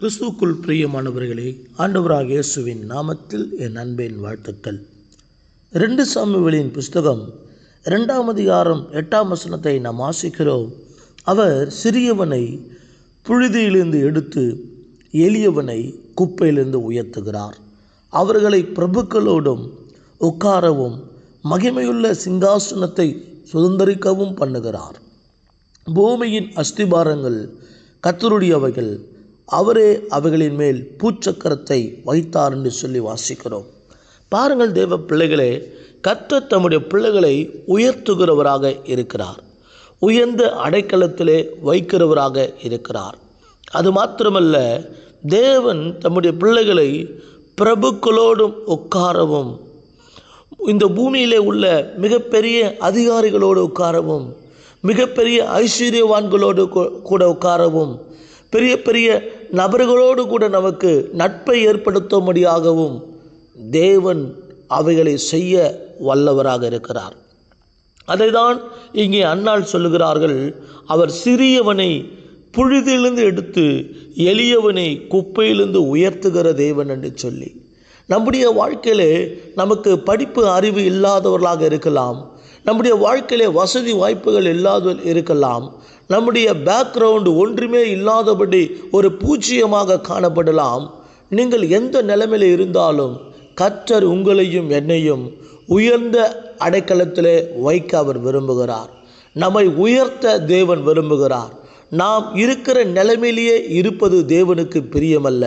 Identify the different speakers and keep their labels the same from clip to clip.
Speaker 1: கிறிஸ்துக்குள் பிரியமானவர்களே ஆண்டவராக இயேசுவின் நாமத்தில் என் அன்பின் வாழ்த்துக்கள் ரெண்டு சாமிகளின் புஸ்தகம் இரண்டாம் அதிகாரம் எட்டாம் வசனத்தை நாம் ஆசிக்கிறோம் அவர் சிறியவனை புழுதியிலிருந்து எடுத்து எளியவனை குப்பையிலிருந்து உயர்த்துகிறார் அவர்களை பிரபுக்களோடும் உட்காரவும் மகிமையுள்ள சிங்காசனத்தை சுதந்திரிக்கவும் பண்ணுகிறார் பூமியின் அஸ்திபாரங்கள் கத்தருடையவைகள் அவரே அவைகளின் மேல் பூச்சக்கரத்தை வைத்தார் என்று சொல்லி வாசிக்கிறோம் பாருங்கள் தேவ பிள்ளைகளே கத்த தம்முடைய பிள்ளைகளை உயர்த்துகிறவராக இருக்கிறார் உயர்ந்த அடைக்கலத்திலே வைக்கிறவராக இருக்கிறார் அது மாத்திரமல்ல தேவன் தம்முடைய பிள்ளைகளை பிரபுக்களோடும் உட்காரவும் இந்த பூமியிலே உள்ள மிகப்பெரிய அதிகாரிகளோடு உட்காரவும் மிகப்பெரிய ஐஸ்வர்யவான்களோடு கூட உட்காரவும் பெரிய பெரிய நபர்களோடு கூட நமக்கு நட்பை ஏற்படுத்தும்படியாகவும் தேவன் அவைகளை செய்ய வல்லவராக இருக்கிறார் அதை தான் இங்கே அன்னால் சொல்லுகிறார்கள் அவர் சிறியவனை புழுதிலிருந்து எடுத்து எளியவனை குப்பையிலிருந்து உயர்த்துகிற தேவன் என்று சொல்லி நம்முடைய வாழ்க்கையில் நமக்கு படிப்பு அறிவு இல்லாதவர்களாக இருக்கலாம் நம்முடைய வாழ்க்கையிலே வசதி வாய்ப்புகள் இல்லாத இருக்கலாம் நம்முடைய பேக்ரவுண்டு ஒன்றுமே இல்லாதபடி ஒரு பூஜ்ஜியமாக காணப்படலாம் நீங்கள் எந்த நிலைமையில் இருந்தாலும் கற்றர் உங்களையும் என்னையும் உயர்ந்த அடைக்கலத்திலே வைக்க அவர் விரும்புகிறார் நம்மை உயர்த்த தேவன் விரும்புகிறார் நாம் இருக்கிற நிலைமையிலேயே இருப்பது தேவனுக்கு பிரியமல்ல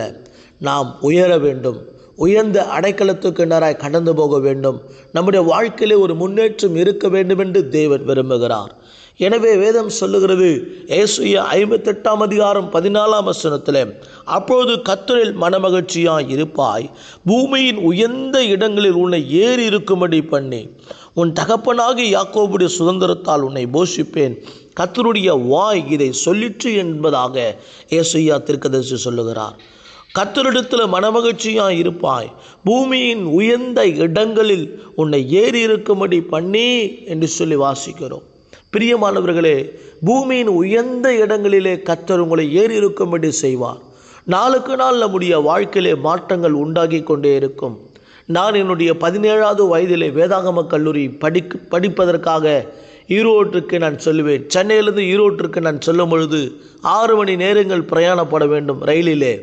Speaker 1: நாம் உயர வேண்டும் உயர்ந்த அடைக்கலத்துக்கு நேராய் கடந்து போக வேண்டும் நம்முடைய வாழ்க்கையிலே ஒரு முன்னேற்றம் இருக்க வேண்டும் என்று தேவன் விரும்புகிறார் எனவே வேதம் சொல்லுகிறது ஏசுய ஐம்பத்தெட்டாம் அதிகாரம் பதினாலாம் வசனத்தில் அப்பொழுது கத்தரில் மனமகிழ்ச்சியாய் இருப்பாய் பூமியின் உயர்ந்த இடங்களில் உன்னை ஏறி இருக்கும்படி பண்ணி உன் தகப்பனாகி யாக்கோபுடைய சுதந்திரத்தால் உன்னை போஷிப்பேன் கத்தருடைய வாய் இதை சொல்லிற்று என்பதாக ஏசுயா திருக்கதர்சி சொல்லுகிறார் கத்தரிடத்தில் மனமகிழ்ச்சியாக இருப்பாய் பூமியின் உயர்ந்த இடங்களில் உன்னை ஏறி இருக்கும்படி பண்ணி என்று சொல்லி வாசிக்கிறோம் பிரியமானவர்களே பூமியின் உயர்ந்த இடங்களிலே கத்தர் உங்களை ஏறி இருக்கும்படி செய்வார் நாளுக்கு நாள் நம்முடைய வாழ்க்கையிலே மாற்றங்கள் உண்டாகி கொண்டே இருக்கும் நான் என்னுடைய பதினேழாவது வயதிலே வேதாகம கல்லூரி படிக்க படிப்பதற்காக ஈரோட்டிற்கு நான் சொல்லுவேன் சென்னையிலிருந்து ஈரோட்டிற்கு நான் சொல்லும் பொழுது ஆறு மணி நேரங்கள் பிரயாணப்பட வேண்டும் ரயிலிலே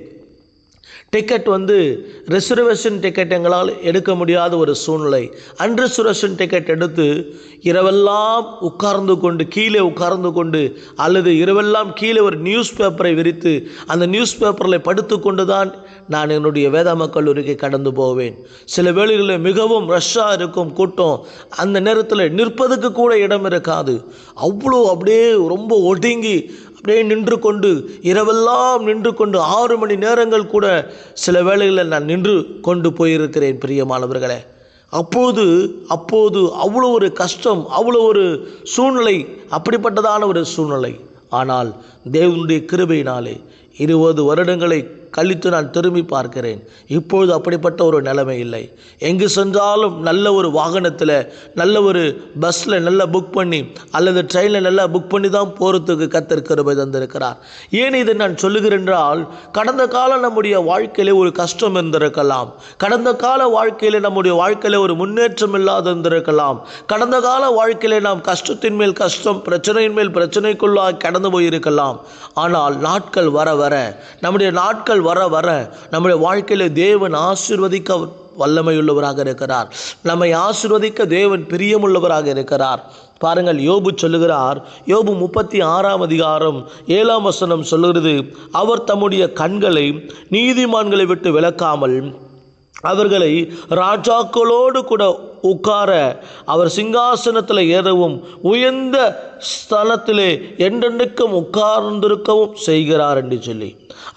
Speaker 1: டிக்கெட் வந்து ரிசர்வேஷன் டிக்கெட் எங்களால் எடுக்க முடியாத ஒரு சூழ்நிலை அன்ரிசர்வேஷன் டிக்கெட் எடுத்து இரவெல்லாம் உட்கார்ந்து கொண்டு கீழே உட்கார்ந்து கொண்டு அல்லது இரவெல்லாம் கீழே ஒரு நியூஸ் பேப்பரை விரித்து அந்த நியூஸ் பேப்பரில் படுத்து கொண்டு தான் நான் என்னுடைய வேதாம கல்லூரிக்கு கடந்து போவேன் சில வேளைகளில் மிகவும் ரஷ்ஷாக இருக்கும் கூட்டம் அந்த நேரத்தில் நிற்பதுக்கு கூட இடம் இருக்காது அவ்வளோ அப்படியே ரொம்ப ஒடுங்கி அப்படியே நின்று கொண்டு இரவெல்லாம் நின்று கொண்டு ஆறு மணி நேரங்கள் கூட சில வேளைகளில் நான் நின்று கொண்டு போயிருக்கிறேன் பிரியமானவர்களே அப்போது அப்போது அவ்வளோ ஒரு கஷ்டம் அவ்வளோ ஒரு சூழ்நிலை அப்படிப்பட்டதான ஒரு சூழ்நிலை ஆனால் தேவனுடைய கிருபையினாலே இருபது வருடங்களை கழித்து நான் திரும்பி பார்க்கிறேன் இப்பொழுது அப்படிப்பட்ட ஒரு நிலைமை இல்லை எங்கு சென்றாலும் நல்ல ஒரு வாகனத்தில் நல்ல ஒரு பஸ்ஸில் நல்லா புக் பண்ணி அல்லது ட்ரெயினில் நல்லா புக் பண்ணி தான் போகிறதுக்கு கத்தர் தந்திருக்கிறார் ஏன் இதை நான் சொல்லுகிறேன் என்றால் கடந்த காலம் நம்முடைய வாழ்க்கையிலே ஒரு கஷ்டம் இருந்திருக்கலாம் கடந்த கால வாழ்க்கையில் நம்முடைய வாழ்க்கையில் ஒரு முன்னேற்றம் இல்லாத இருந்திருக்கலாம் கடந்த கால வாழ்க்கையில் நாம் கஷ்டத்தின் மேல் கஷ்டம் பிரச்சனையின் மேல் பிரச்சனைக்குள்ளாக கடந்து போயிருக்கலாம் ஆனால் நாட்கள் வர வர நம்முடைய நாட்கள் நாட்கள் வர வர நம்முடைய வாழ்க்கையில் தேவன் ஆசிர்வதிக்க வல்லமையுள்ளவராக இருக்கிறார் நம்மை ஆசிர்வதிக்க தேவன் பிரியமுள்ளவராக இருக்கிறார் பாருங்கள் யோபு சொல்லுகிறார் யோபு முப்பத்தி ஆறாம் அதிகாரம் ஏழாம் வசனம் சொல்லுகிறது அவர் தம்முடைய கண்களை நீதிமான்களை விட்டு விளக்காமல் அவர்களை ராஜாக்களோடு கூட உட்கார அவர் சிங்காசனத்தில் ஏறவும் உயர்ந்த ஸ்தலத்திலே எண்டெண்டுக்கும் உட்கார்ந்திருக்கவும் செய்கிறார் என்று சொல்லி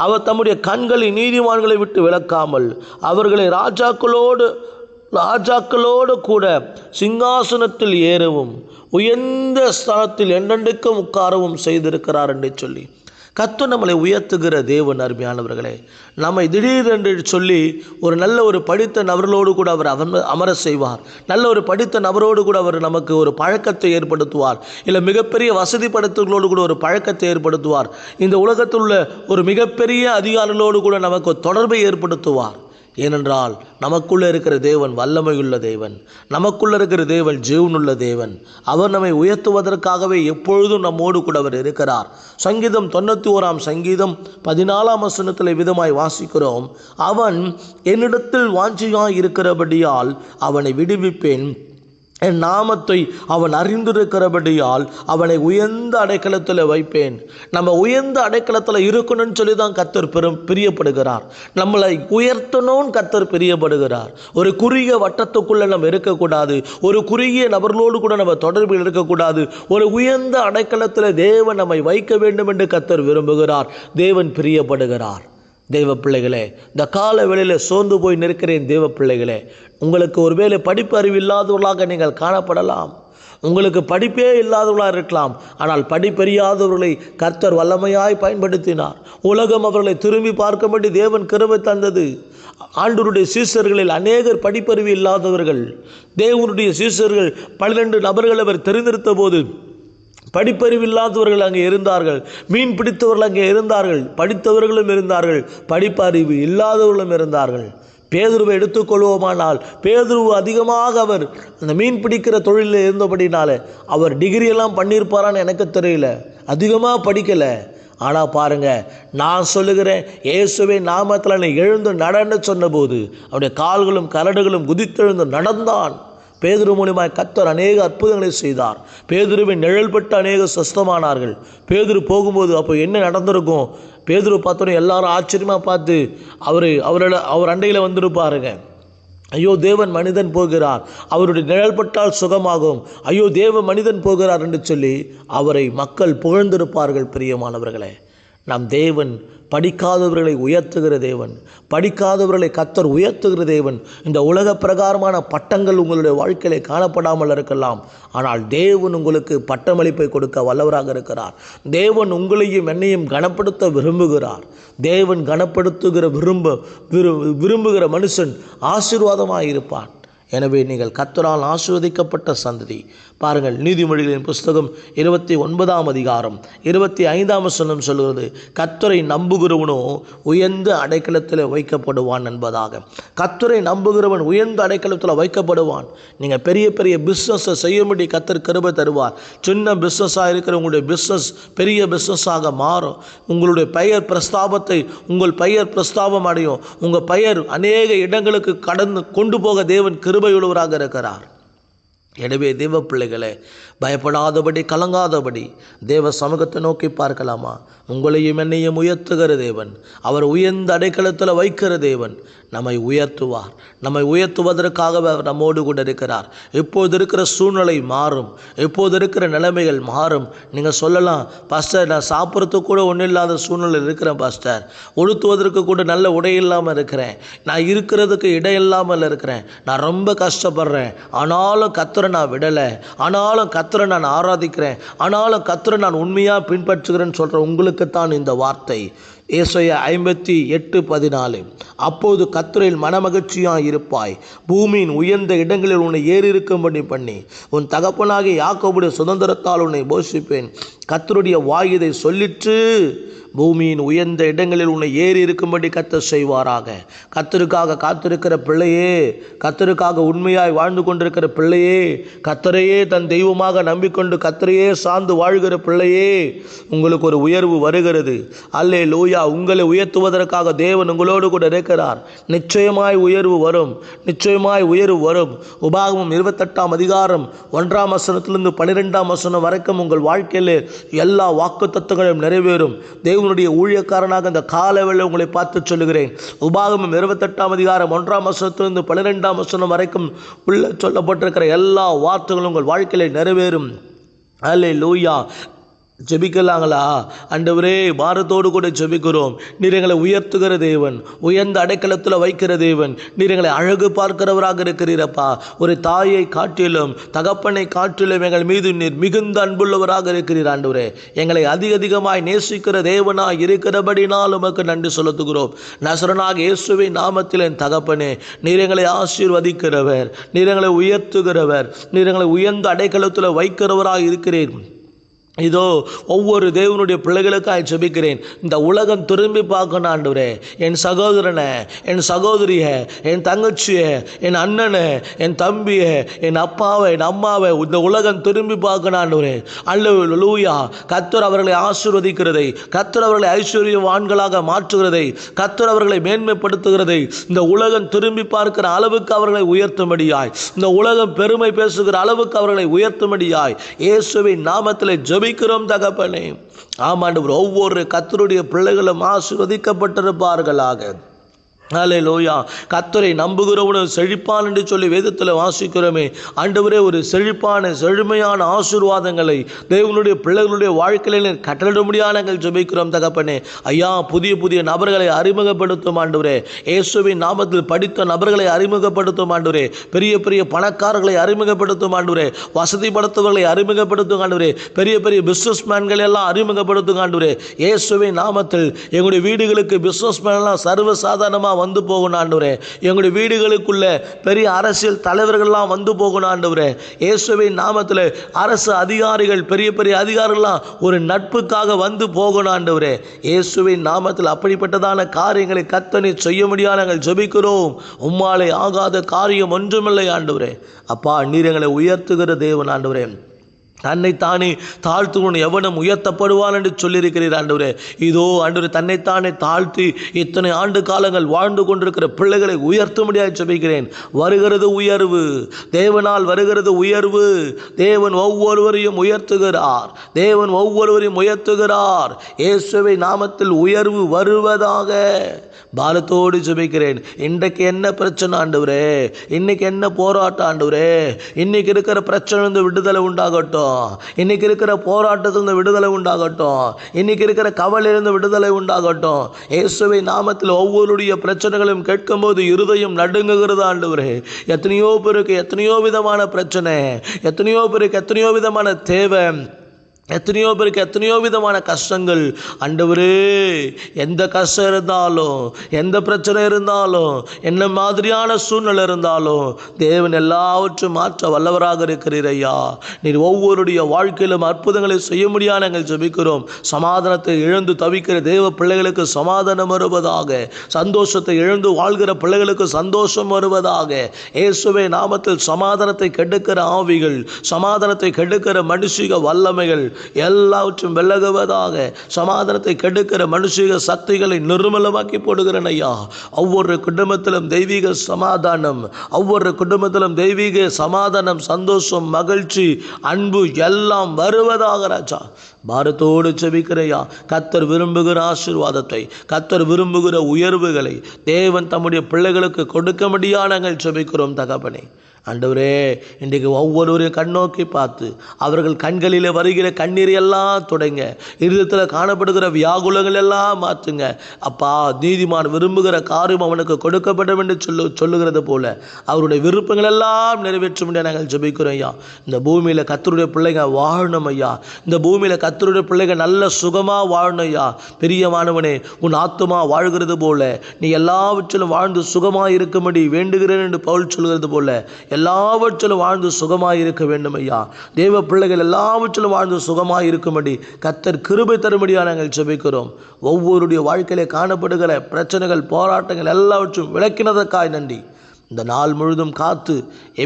Speaker 1: அவர் தம்முடைய கண்களை நீதிமான்களை விட்டு விளக்காமல் அவர்களை ராஜாக்களோடு ராஜாக்களோடு கூட சிங்காசனத்தில் ஏறவும் உயர்ந்த ஸ்தலத்தில் எண்டெண்டுக்கும் உட்காரவும் செய்திருக்கிறார் என்று சொல்லி கத்து நம்மளை உயர்த்துகிற தேவன் அருமையானவர்களே நம்மை திடீரென்று சொல்லி ஒரு நல்ல ஒரு படித்த நபர்களோடு கூட அவர் அமர செய்வார் நல்ல ஒரு படித்த நபரோடு கூட அவர் நமக்கு ஒரு பழக்கத்தை ஏற்படுத்துவார் இல்லை மிகப்பெரிய வசதி படுத்துகளோடு கூட ஒரு பழக்கத்தை ஏற்படுத்துவார் இந்த உலகத்தில் உள்ள ஒரு மிகப்பெரிய அதிகாரிகளோடு கூட நமக்கு தொடர்பை ஏற்படுத்துவார் ஏனென்றால் நமக்குள்ளே இருக்கிற தேவன் வல்லமையுள்ள தேவன் நமக்குள்ளே இருக்கிற தேவன் ஜீவனுள்ள தேவன் அவர் நம்மை உயர்த்துவதற்காகவே எப்பொழுதும் நம்மோடு கூட அவர் இருக்கிறார் சங்கீதம் தொண்ணூற்றி ஓராம் சங்கீதம் பதினாலாம் வசனத்தில் விதமாய் வாசிக்கிறோம் அவன் என்னிடத்தில் வாஞ்சியாய் இருக்கிறபடியால் அவனை விடுவிப்பேன் என் நாமத்தை அவன் அறிந்திருக்கிறபடியால் அவனை உயர்ந்த அடைக்கலத்தில் வைப்பேன் நம்ம உயர்ந்த அடைக்கலத்தில் இருக்கணும்னு சொல்லி தான் கத்தர் பெரும் பிரியப்படுகிறார் நம்மளை உயர்த்தணும்னு கத்தர் பிரியப்படுகிறார் ஒரு குறுகிய வட்டத்துக்குள்ளே நம்ம இருக்கக்கூடாது ஒரு குறுகிய நபர்களோடு கூட நம்ம தொடர்பில் இருக்கக்கூடாது ஒரு உயர்ந்த அடைக்கலத்தில் தேவன் நம்மை வைக்க வேண்டும் என்று கத்தர் விரும்புகிறார் தேவன் பிரியப்படுகிறார் தெய்வ பிள்ளைகளே இந்த கால வேளையில் சோர்ந்து போய் நிற்கிறேன் தெய்வ பிள்ளைகளே உங்களுக்கு ஒருவேளை படிப்பு அறிவு இல்லாதவர்களாக நீங்கள் காணப்படலாம் உங்களுக்கு படிப்பே இல்லாதவர்களாக இருக்கலாம் ஆனால் படிப்பறியாதவர்களை கர்த்தர் வல்லமையாய் பயன்படுத்தினார் உலகம் அவர்களை திரும்பி பார்க்கும்படி தேவன் கிருவை தந்தது ஆண்டருடைய சீசர்களில் அநேகர் படிப்பறிவு இல்லாதவர்கள் தேவனுடைய சீசர்கள் பன்னிரெண்டு நபர்கள் அவர் தெரிந்திருத்த போது படிப்பறிவில்லாதவர்கள் அங்கே இருந்தார்கள் மீன் பிடித்தவர்கள் அங்கே இருந்தார்கள் படித்தவர்களும் இருந்தார்கள் படிப்பறிவு இல்லாதவர்களும் இருந்தார்கள் பேதுருவை எடுத்துக்கொள்வோமானால் பேதுருவு அதிகமாக அவர் அந்த மீன் பிடிக்கிற தொழிலில் இருந்தபடினால அவர் டிகிரியெல்லாம் பண்ணியிருப்பாரான்னு எனக்கு தெரியல அதிகமாக படிக்கலை ஆனால் பாருங்கள் நான் சொல்லுகிறேன் இயேசுவை நாமத்தில் எழுந்து நடன்னு சொன்னபோது அவருடைய கால்களும் கரடுகளும் குதித்தெழுந்து நடந்தான் பேதுரு மூலியமாக கத்தர் அநேக அற்புதங்களை செய்தார் பேதுருவின் நிழல்பட்டு அநேக சுஸ்தமானார்கள் பேதுரு போகும்போது அப்போ என்ன நடந்திருக்கும் பேதுரு பார்த்தோன்னே எல்லாரும் ஆச்சரியமாக பார்த்து அவர் அவரோட அவர் அண்டையில் வந்திருப்பாருங்க ஐயோ தேவன் மனிதன் போகிறார் அவருடைய நிழல்பட்டால் சுகமாகும் ஐயோ தேவ மனிதன் போகிறார் என்று சொல்லி அவரை மக்கள் புகழ்ந்திருப்பார்கள் பிரியமானவர்களே நம் தேவன் படிக்காதவர்களை உயர்த்துகிற தேவன் படிக்காதவர்களை கத்தர் உயர்த்துகிற தேவன் இந்த உலக பிரகாரமான பட்டங்கள் உங்களுடைய வாழ்க்கையில் காணப்படாமல் இருக்கலாம் ஆனால் தேவன் உங்களுக்கு பட்டமளிப்பை கொடுக்க வல்லவராக இருக்கிறார் தேவன் உங்களையும் என்னையும் கனப்படுத்த விரும்புகிறார் தேவன் கனப்படுத்துகிற விரும்ப விரும்புகிற மனுஷன் ஆசீர்வாதமாக இருப்பான் எனவே நீங்கள் கத்தரால் ஆஸ்வதிக்கப்பட்ட சந்ததி பாருங்கள் நீதிமொழிகளின் புஸ்தகம் இருபத்தி ஒன்பதாம் அதிகாரம் இருபத்தி ஐந்தாம் வசனம் சொல்கிறது கத்துரை நம்புகிறவனோ உயர்ந்த அடைக்கலத்தில் வைக்கப்படுவான் என்பதாக கத்துரை நம்புகிறவன் உயர்ந்த அடைக்கலத்தில் வைக்கப்படுவான் நீங்கள் பெரிய பெரிய பிஸ்னஸை செய்ய செய்யும்படி கத்தர் கருவை தருவார் சின்ன பிஸ்னஸாக இருக்கிற உங்களுடைய பிஸ்னஸ் பெரிய பிஸ்னஸாக மாறும் உங்களுடைய பெயர் பிரஸ்தாபத்தை உங்கள் பெயர் பிரஸ்தாபம் அடையும் உங்கள் பெயர் அநேக இடங்களுக்கு கடந்து கொண்டு போக தேவன் கிருப கிருபையுள்ளவராக இருக்கிறார் எனவே தேவ பிள்ளைகளை பயப்படாதபடி கலங்காதபடி தேவ சமூகத்தை நோக்கி பார்க்கலாமா உங்களையும் என்னையும் உயர்த்துகிற தேவன் அவர் உயர்ந்த அடைக்கலத்தில் வைக்கிற தேவன் நம்மை உயர்த்துவார் நம்மை உயர்த்துவதற்காகவே அவர் நம்மோடு கூட இருக்கிறார் இப்போது இருக்கிற சூழ்நிலை மாறும் இப்போது இருக்கிற நிலைமைகள் மாறும் நீங்கள் சொல்லலாம் பாஸ்டர் நான் சாப்பிட்றதுக்கு கூட ஒன்றும் இல்லாத சூழ்நிலை இருக்கிறேன் பாஸ்டர் உளுத்துவதற்கு கூட நல்ல உடை இல்லாமல் இருக்கிறேன் நான் இருக்கிறதுக்கு இடம் இல்லாமல் இருக்கிறேன் நான் ரொம்ப கஷ்டப்படுறேன் ஆனாலும் கத்த கத்துரை நான் விடலை ஆனாலும் கத்துரை நான் ஆராதிக்கிறேன் ஆனாலும் கத்துரை நான் உண்மையாக பின்பற்றுகிறேன்னு சொல்கிற உங்களுக்குத்தான் இந்த வார்த்தை ஏசைய ஐம்பத்தி எட்டு பதினாலு அப்போது கத்துரையில் மனமகிழ்ச்சியாக இருப்பாய் பூமியின் உயர்ந்த இடங்களில் உன்னை ஏறி இருக்கும்படி பண்ணி உன் தகப்பனாகி யாக்கோபுடைய சுதந்திரத்தால் உன்னை போஷிப்பேன் கத்தருடைய வாயுதை இதை சொல்லிற்று பூமியின் உயர்ந்த இடங்களில் உன்னை ஏறி இருக்கும்படி கத்த செய்வாராக கத்தருக்காக காத்திருக்கிற பிள்ளையே கத்தருக்காக உண்மையாய் வாழ்ந்து கொண்டிருக்கிற பிள்ளையே கத்தரையே தன் தெய்வமாக நம்பிக்கொண்டு கத்தரையே சார்ந்து வாழ்கிற பிள்ளையே உங்களுக்கு ஒரு உயர்வு வருகிறது அல்லே லூயா உங்களை உயர்த்துவதற்காக தேவன் உங்களோடு கூட இருக்கிறார் நிச்சயமாய் உயர்வு வரும் நிச்சயமாய் உயர்வு வரும் உபாகமும் இருபத்தெட்டாம் அதிகாரம் ஒன்றாம் வசனத்திலிருந்து பன்னிரெண்டாம் வசனம் வரைக்கும் உங்கள் வாழ்க்கையில் எல்லா வாக்கு தத்துவங்களையும் நிறைவேறும் தேவனுடைய ஊழியக்காரனாக இந்த காலவேளை உங்களை பார்த்து சொல்லுகிறேன் உபாகமம் இருபத்தெட்டாம் அதிகாரம் ஒன்றாம் வருஷத்திலிருந்து பன்னிரெண்டாம் வருஷம் வரைக்கும் உள்ள சொல்லப்பட்டிருக்கிற எல்லா வார்த்தைகளும் உங்கள் வாழ்க்கையில் நிறைவேறும் அலே லூயா ஜெபிக்கலாங்களா அண்டவரே பாரத்தோடு கூட ஜெபிக்கிறோம் நீர் எங்களை உயர்த்துகிற தேவன் உயர்ந்த அடைக்கலத்தில் வைக்கிற தேவன் நீர் எங்களை அழகு பார்க்கிறவராக இருக்கிறீரப்பா ஒரு தாயை காட்டிலும் தகப்பனை காட்டிலும் எங்கள் மீது நீர் மிகுந்த அன்புள்ளவராக இருக்கிறீர் ஆண்டவரே எங்களை அதிக அதிகமாய் நேசிக்கிற தேவனாய் இருக்கிறபடினால் உமக்கு நன்றி செலுத்துகிறோம் நசரனாக இயேசுவை நாமத்தில் என் தகப்பனே நீர் எங்களை ஆசீர்வதிக்கிறவர் நீர் எங்களை உயர்த்துகிறவர் நீர் எங்களை உயர்ந்த அடைக்கலத்தில் வைக்கிறவராக இருக்கிறீர் இதோ ஒவ்வொரு தேவனுடைய பிள்ளைகளுக்காய் செபிக்கிறேன் இந்த உலகம் திரும்பி பார்க்கணும் ஆண்டவரே என் சகோதரனை என் சகோதரிய என் தங்கச்சிய என் அண்ணனை என் தம்பிய என் அப்பாவை என் அம்மாவை இந்த உலகம் திரும்பி பார்க்கணும் ஆண்டவரே அல்ல லூயா கத்தர் அவர்களை ஆசிர்வதிக்கிறதை கத்தர் அவர்களை ஐஸ்வர்யவான்களாக மாற்றுகிறதை கத்தர் அவர்களை மேன்மைப்படுத்துகிறதை இந்த உலகம் திரும்பி பார்க்கிற அளவுக்கு அவர்களை உயர்த்தும்படியாய் இந்த உலகம் பெருமை பேசுகிற அளவுக்கு அவர்களை உயர்த்தும்படியாய் இயேசுவின் நாமத்தில் ஜெபி ஜபிக்கிறோம் தகப்பனே ஆமாண்டவர் ஒவ்வொரு கத்தருடைய பிள்ளைகளும் ஆசிர்வதிக்கப்பட்டிருப்பார்களாக அலே லோயா கத்தரை நம்புகிறவனும் செழிப்பான் என்று சொல்லி வேதத்தில் வாசிக்கிறோமே ஆண்டவரே ஒரு செழிப்பான செழுமையான ஆசீர்வாதங்களை தேவனுடைய பிள்ளைகளுடைய வாழ்க்கையில கட்டளிட முடியாத நாங்கள் தகப்பனே ஐயா புதிய புதிய நபர்களை அறிமுகப்படுத்தும் ஆண்டவரே இயேசுவின் நாமத்தில் படித்த நபர்களை அறிமுகப்படுத்தும் ஆண்டவரே பெரிய பெரிய பணக்காரர்களை அறிமுகப்படுத்தும் ஆண்டவரே வசதி படுத்தவர்களை அறிமுகப்படுத்தும் ஆண்டவரே பெரிய பெரிய பிஸ்னஸ் மேன்களை எல்லாம் அறிமுகப்படுத்தும் ஆண்டவரே இயேசுவின் நாமத்தில் எங்களுடைய வீடுகளுக்கு பிஸ்னஸ் மேன்லாம் சர்வசாதாரணமாக வந்து போகணும் ஆண்டவரே எங்களுடைய வீடுகளுக்குள்ளே பெரிய அரசியல் தலைவர்கள்லாம் வந்து போகணும் ஆண்டவரே இயேசுவின் நாமத்தில் அரசு அதிகாரிகள் பெரிய பெரிய அதிகாரிகள்லாம் ஒரு நட்புக்காக வந்து போகணும் ஆண்டவரே இயேசுவின் நாமத்தில் அப்படிப்பட்டதான காரியங்களை கத்தனை செய்ய முடியாத நாங்கள் ஜபிக்கிறோம் உம்மாலை ஆகாத காரியம் ஒன்றுமில்லை ஆண்டவரே அப்பா நீர் எங்களை உயர்த்துகிற தேவன் ஆண்டவரே தன்னைத்தானே தாழ்த்துவன் எவனும் உயர்த்தப்படுவான் என்று சொல்லியிருக்கிறீர் ஆண்டவரே இதோ ஆண்டவர் தன்னைத்தானே தாழ்த்தி இத்தனை ஆண்டு காலங்கள் வாழ்ந்து கொண்டிருக்கிற பிள்ளைகளை முடியாது சொல்லிக்கிறேன் வருகிறது உயர்வு தேவனால் வருகிறது உயர்வு தேவன் ஒவ்வொருவரையும் உயர்த்துகிறார் தேவன் ஒவ்வொருவரையும் உயர்த்துகிறார் இயேசுவை நாமத்தில் உயர்வு வருவதாக பாலத்தோடு சுபிக்கிறேன் இன்றைக்கு என்ன பிரச்சனை ஆண்டவரே இன்னைக்கு என்ன போராட்டம் ஆண்டவரே இன்னைக்கு இருக்கிற பிரச்சனை விடுதலை உண்டாகட்டும் உண்டாகட்டும் இன்றைக்கி இருக்கிற போராட்டத்திலிருந்து விடுதலை உண்டாகட்டும் இன்றைக்கி இருக்கிற கவலையிலிருந்து விடுதலை உண்டாகட்டும் இயேசுவை நாமத்தில் ஒவ்வொருடைய கேட்கும் கேட்கும்போது இருதயம் நடுங்குகிறது ஆண்டவரே எத்தனையோ பேருக்கு எத்தனையோ விதமான பிரச்சனை எத்தனையோ பேருக்கு எத்தனையோ விதமான தேவை எத்தனையோ பேருக்கு எத்தனையோ விதமான கஷ்டங்கள் அண்டவரே எந்த கஷ்டம் இருந்தாலும் எந்த பிரச்சனை இருந்தாலும் என்ன மாதிரியான சூழ்நிலை இருந்தாலும் தேவன் எல்லாவற்றும் மாற்ற வல்லவராக இருக்கிறீர் ஐயா நீர் ஒவ்வொருடைய வாழ்க்கையிலும் அற்புதங்களை செய்ய முடியாது எங்கள் ஜபிக்கிறோம் சமாதானத்தை இழந்து தவிக்கிற தேவ பிள்ளைகளுக்கு சமாதானம் வருவதாக சந்தோஷத்தை இழந்து வாழ்கிற பிள்ளைகளுக்கு சந்தோஷம் வருவதாக இயேசுவை நாமத்தில் சமாதானத்தை கெடுக்கிற ஆவிகள் சமாதானத்தை கெடுக்கிற மனுஷிக வல்லமைகள் எல்லாவற்றும் விலகுவதாக சமாதானத்தை கெடுக்கிற மனுஷிக சக்திகளை நிர்மலமாக்கி போடுகிறேன் ஐயா ஒவ்வொரு குடும்பத்திலும் தெய்வீக சமாதானம் ஒவ்வொரு குடும்பத்திலும் தெய்வீக சமாதானம் சந்தோஷம் மகிழ்ச்சி அன்பு எல்லாம் வருவதாக ராஜா பாரத்தோடு செபிக்கிறையா கத்தர் விரும்புகிற ஆசீர்வாதத்தை கத்தர் விரும்புகிற உயர்வுகளை தேவன் தம்முடைய பிள்ளைகளுக்கு கொடுக்க முடியாத நாங்கள் செபிக்கிறோம் தகப்பனே அண்டவரே இன்றைக்கு ஒவ்வொருவரையும் கண்ணோக்கி பார்த்து அவர்கள் கண்களில் வருகிற கண்ணீர் எல்லாம் தொடங்க இருதத்தில் காணப்படுகிற வியாகுலங்கள் எல்லாம் மாற்றுங்க அப்பா நீதிமான் விரும்புகிற காரியம் அவனுக்கு கொடுக்கப்படும் என்று சொல்லு சொல்லுகிறது போல அவருடைய விருப்பங்கள் எல்லாம் நிறைவேற்றும் நாங்கள் ஜபிக்கிறோம் ஐயா இந்த பூமியில் கத்தருடைய பிள்ளைங்க வாழணும் ஐயா இந்த பூமியில் கத் கத்தருடைய பிள்ளைகள் நல்ல சுகமாக வாழணுயா பெரியமானவனே உன் ஆத்மா வாழ்கிறது போல நீ எல்லாவற்றிலும் வாழ்ந்து சுகமாக இருக்கும்படி வேண்டுகிறேன் என்று பவுல் சொல்கிறது போல எல்லாவற்றிலும் வாழ்ந்து சுகமாக இருக்க வேண்டும் ஐயா தேவ பிள்ளைகள் எல்லாவற்றிலும் வாழ்ந்து சுகமாக இருக்கும்படி கத்தர் கிருபை தரும்படியாக நாங்கள் செபிக்கிறோம் ஒவ்வொருடைய வாழ்க்கையிலே காணப்படுகிற பிரச்சனைகள் போராட்டங்கள் எல்லாவற்றும் விளக்கினதற்காய் நன்றி இந்த நாள் முழுதும் காத்து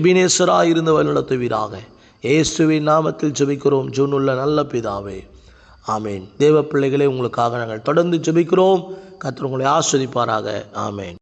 Speaker 1: எபினேஸ்வராக இருந்து வழிநடத்துவீராக இயேசுவின் நாமத்தில் ஜெபிக்கிறோம் ஜூன் உள்ள நல்ல பிதாவே ஆமேன் தேவ பிள்ளைகளே உங்களுக்காக நாங்கள் தொடர்ந்து ஜெபிக்கிறோம் கத்தர் உங்களை ஆஸ்வதிப்பாராக ஆமேன்